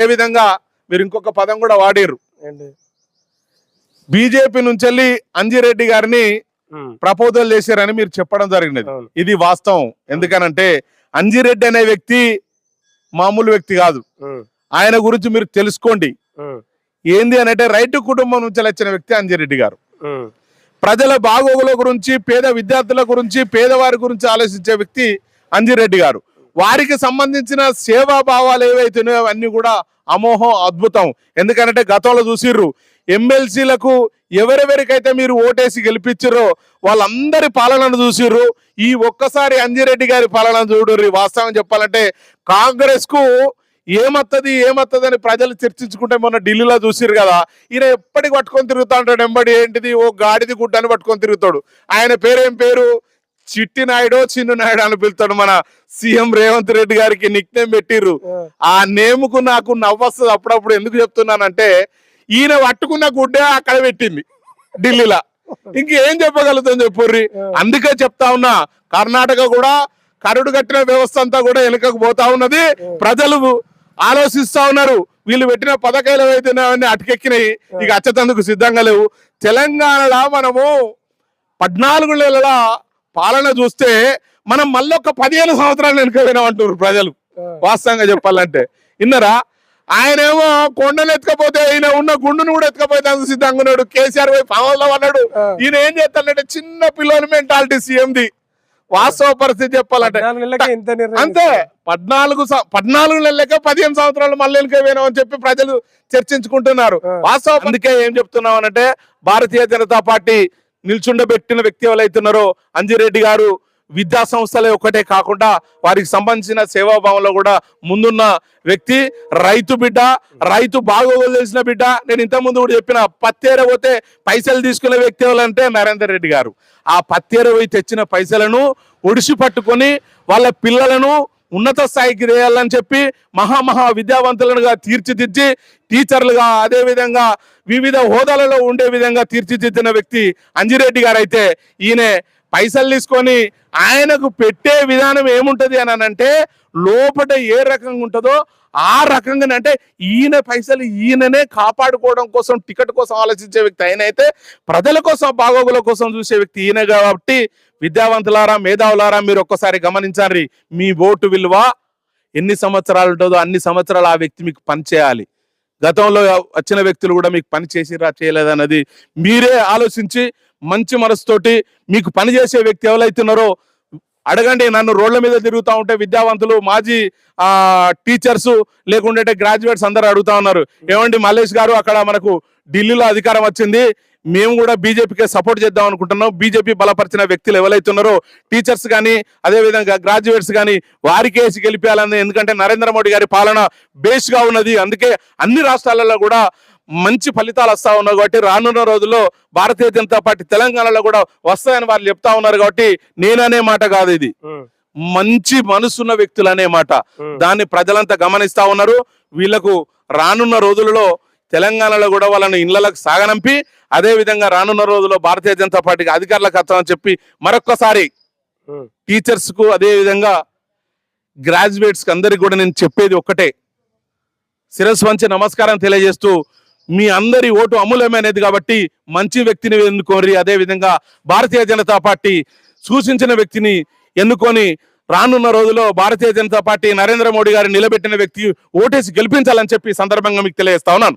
అదేవిధంగా మీరు ఇంకొక పదం కూడా వాడారు బీజేపీ నుంచి వెళ్ళి అంజిరెడ్డి గారిని ప్రపోజల్ చేశారని మీరు చెప్పడం జరిగినది. ఇది వాస్తవం. ఎందుకనంటే అంజిరెడ్డి అనే వ్యక్తి మామూలు వ్యక్తి కాదు. ఆయన గురించి మీరు తెలుసుకోండి. ఏంది అని అంటే రైతు కుటుంబం నుంచి వచ్చిన వ్యక్తి అంజిరెడ్డి గారు. ప్రజల బాగోగుల గురించి పేద విద్యార్థుల గురించి పేదవారి గురించి ఆలోచించే వ్యక్తి అంజిరెడ్డి గారు. వారికి సంబంధించిన సేవా భావాలు ఏవైతున్నాయో అవన్నీ కూడా అమోహం అద్భుతం. ఎందుకంటే గతంలో చూసిర్రు ఎమ్మెల్సీలకు ఎవరెవరికైతే మీరు ఓటేసి గెలిపించారో వాళ్ళందరి పాలనను చూసిర్రు. ఈ ఒక్కసారి అంజిరెడ్డి గారి పాలన చూడరు వాస్తవం చెప్పాలంటే కాంగ్రెస్కు ఏమత్తది ఏమత్తది అని ప్రజలు చర్చించుకుంటే మొన్న ఢిల్లీలో చూసిర్రు కదా. ఈయన ఎప్పటికి పట్టుకొని తిరుగుతా ఉంటాడు ఎంబడి ఏంటిది? ఓ గాడిది గుడ్డని పట్టుకొని తిరుగుతాడు. ఆయన పేరేం పేరు? చిట్టి నాయుడు చిన్ను నాయుడు అని పిలుతాడు మన సీఎం రేవంత్ రెడ్డి గారికి నిక్ నేమ్ పెట్టిర్రు. ఆ, నేముకు నాకు నవ్వొస్తుంది. అప్పుడప్పుడు ఎందుకు చెప్తున్నానంటే ఈయన పట్టుకున్న గుడ్డే అక్కడ పెట్టింది ఢిల్లీలో. ఇంకేం చెప్పగలుగుతాం చెప్పుర్రి అందుకే చెప్తా ఉన్నా కర్ణాటక కూడా కరుడు కట్టిన వ్యవస్థ అంతా కూడా వెనుకకు పోతా ఉన్నది. ప్రజలు ఆలోచిస్తా ఉన్నారు. వీళ్ళు పెట్టిన పథకాలు ఏవైతే అటకెక్కినాయి. ఇక అచ్చతందుకు సిద్ధంగా లేవు. తెలంగాణలో మనము పద్నాలుగు నెలల పాలన చూస్తే మనం మళ్ళీ ఒక పదిహేను సంవత్సరాలు వెనుక అంటున్నారు ప్రజలు. వాస్తవంగా చెప్పాలంటే. విన్నరా? ఆయనేమో కొండలు ఎత్తుకపోతే ఈయన ఉన్న గుండును కూడా ఎత్తుకపోతే అంత సిద్ధంగా ఉన్నాడు. కేసీఆర్ పోయి పావల్లో అన్నాడు. ఈయన ఏం చేస్తాడంటే చిన్న పిల్లల మెంటాలిటీ సీఎంది. వాస్తవ పరిస్థితి చెప్పాలంటే. అంతే. పద్నాలుగు పద్నాలుగు నెలలకే పదిహేను సంవత్సరాలు మళ్ళీ అని చెప్పి ప్రజలు చర్చించుకుంటున్నారు. వాస్తవం అందుకే ఏం చెప్తున్నాం అంటే భారతీయ జనతా పార్టీ నిల్చుండబెట్టిన వ్యక్తి ఎవరైతున్నారో అంజిరెడ్డి గారు విద్యా సంస్థలే ఒకటే కాకుండా వారికి సంబంధించిన సేవాభావంలో కూడా ముందున్న వ్యక్తి రైతు బిడ్డ రైతు బాగోగులు తెలిసిన బిడ్డ. నేను ఇంతకుముందు కూడా చెప్పిన పత్తేరపోతే పైసలు తీసుకునే వ్యక్తి ఎవరంటే నరేందర్ రెడ్డి గారు. ఆ పత్తేరపోయి తెచ్చిన పైసలను ఒడిసి పట్టుకొని వాళ్ళ పిల్లలను ఉన్నత స్థాయికి రేయాలని చెప్పి మహామహా విద్యావంతులుగా తీర్చిదిద్ది టీచర్లుగా అదేవిధంగా వివిధ హోదాలలో ఉండే విధంగా తీర్చిదిద్దిన వ్యక్తి అంజిరెడ్డి గారు అయితే ఈయన పైసలు తీసుకొని ఆయనకు పెట్టే విధానం ఏముంటది అని అంటే లోపల ఏ రకంగా ఉంటుందో ఆ రకంగా అంటే ఈయన పైసలు ఈయననే కాపాడుకోవడం కోసం టికెట్ కోసం ఆలోచించే వ్యక్తి ఆయన అయితే ప్రజల కోసం బాగోగుల కోసం చూసే వ్యక్తి ఈయన కాబట్టి విద్యావంతులారా మేధావులారా మీరు ఒక్కసారి గమనించాలి మీ ఓటు విలువ ఎన్ని సంవత్సరాలు ఉంటుందో అన్ని సంవత్సరాలు ఆ వ్యక్తి మీకు పనిచేయాలి. గతంలో వచ్చిన వ్యక్తులు కూడా మీకు పని చేసిరా చేయలేదన్నది మీరే ఆలోచించి మంచి మనసుతోటి మీకు పని చేసే వ్యక్తి ఎవరైతున్నారో అడగండి. నన్ను రోడ్ల మీద తిరుగుతూ ఉంటే విద్యావంతులు మాజీ ఆ టీచర్స్ లేకుంటే గ్రాడ్యుయేట్స్ అందరూ అడుగుతా ఉన్నారు. ఏమండి మల్లేష్ గారు అక్కడ మనకు ఢిల్లీలో అధికారం వచ్చింది. మేము కూడా బీజేపీకి సపోర్ట్ చేద్దాం అనుకుంటున్నాం. బీజేపీ బలపరిచిన వ్యక్తులు ఎవరైతున్నారో టీచర్స్ కానీ అదే విధంగా గ్రాడ్యుయేట్స్ కానీ వారికి వేసి గెలిపేయాలని ఎందుకంటే నరేంద్ర మోడీ గారి పాలన బేస్గా ఉన్నది. అందుకే అన్ని రాష్ట్రాలలో కూడా మంచి ఫలితాలు వస్తా ఉన్నాయి కాబట్టి రానున్న రోజుల్లో భారతీయ జనతా పార్టీ తెలంగాణలో కూడా వస్తాయని వాళ్ళు చెప్తా ఉన్నారు కాబట్టి నేననే మాట కాదు ఇది. మంచి మనసున్న వ్యక్తులు అనే మాట. దాన్ని ప్రజలంతా గమనిస్తా ఉన్నారు. వీళ్ళకు రానున్న రోజులలో తెలంగాణలో కూడా వాళ్ళని ఇళ్ళకు సాగనంపి అదే విధంగా రానున్న రోజుల్లో భారతీయ జనతా పార్టీకి అధికారులకు వస్తామని చెప్పి మరొక్కసారి ఉమ్, టీచర్స్కు అదే విధంగా గ్రాడ్యుయేట్స్కి అందరికి కూడా నేను చెప్పేది ఒక్కటే. శిరస్సు వంచి నమస్కారం తెలియజేస్తూ మీ అందరి ఓటు అమూల్యమైనది కాబట్టి మంచి వ్యక్తిని ఎన్నుకోరి అదే విధంగా భారతీయ జనతా పార్టీ సూచించిన వ్యక్తిని ఎన్నుకొని రానున్న రోజుల్లో భారతీయ జనతా పార్టీ నరేంద్ర మోడీ గారిని నిలబెట్టిన వ్యక్తి ఓటేసి గెలిపించాలని చెప్పి సందర్భంగా మీకు తెలియజేస్తా ఉన్నాను.